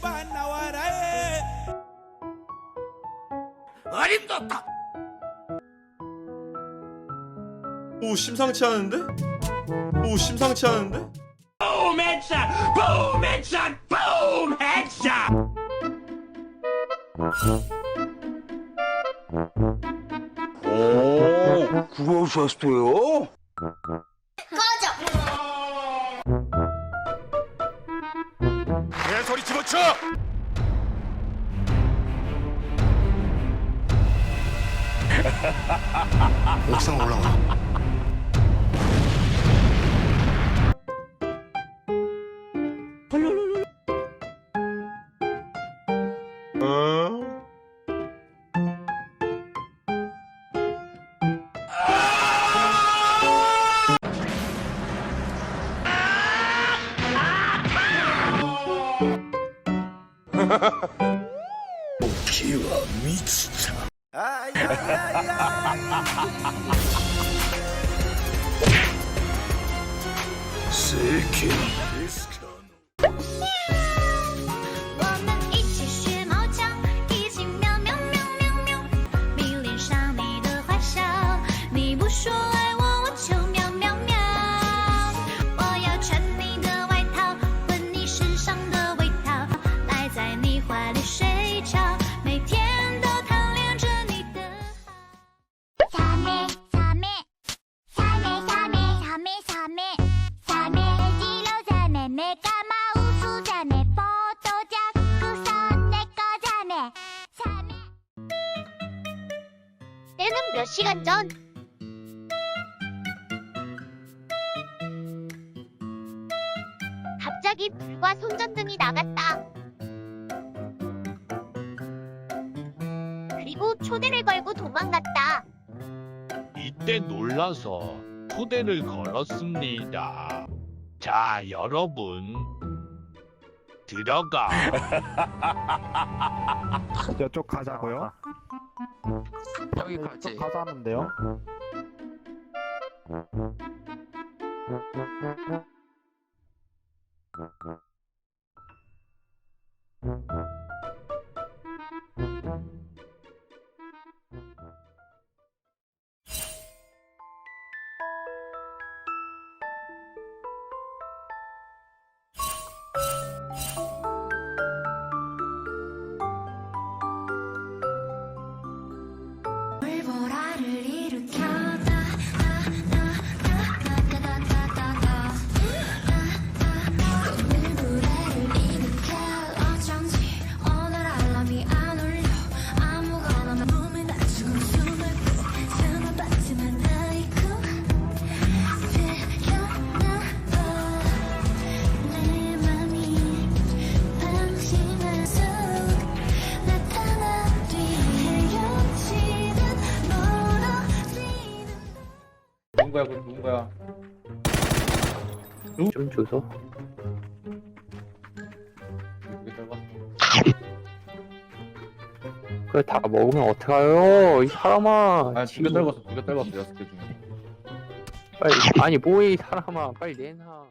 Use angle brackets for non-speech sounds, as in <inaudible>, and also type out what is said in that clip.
제발 나와라 해. 어림도 없다 오 심상치 않은데? 오 심상치 않은데? 붐 헤드샷 붐 헤드샷 붐 헤드샷 오, 그러셨어요? 멈춰! <laughs> 옥상 올라와. 헐 어? には満ちた。あいや。<laughs> 시간 전 갑자기 불과 손전등이 나갔다. 그리고 초대를 걸고 도망갔다. 이때 놀라서 초대를 걸었습니다. 자, 여러분. 들어가. <laughs> 이쪽 가자고요? 여기까지. 이쪽 가자는데요? 누군가야, 그 누군가야? 좀 줘서. 그래 다 먹으면 어떡해요? 이 사람아. 아, 두개 떨궜어, 두 개 떨궜어, 여섯 개 중에. 빨리 아니 뭐해 이 사람아. 빨리 내놔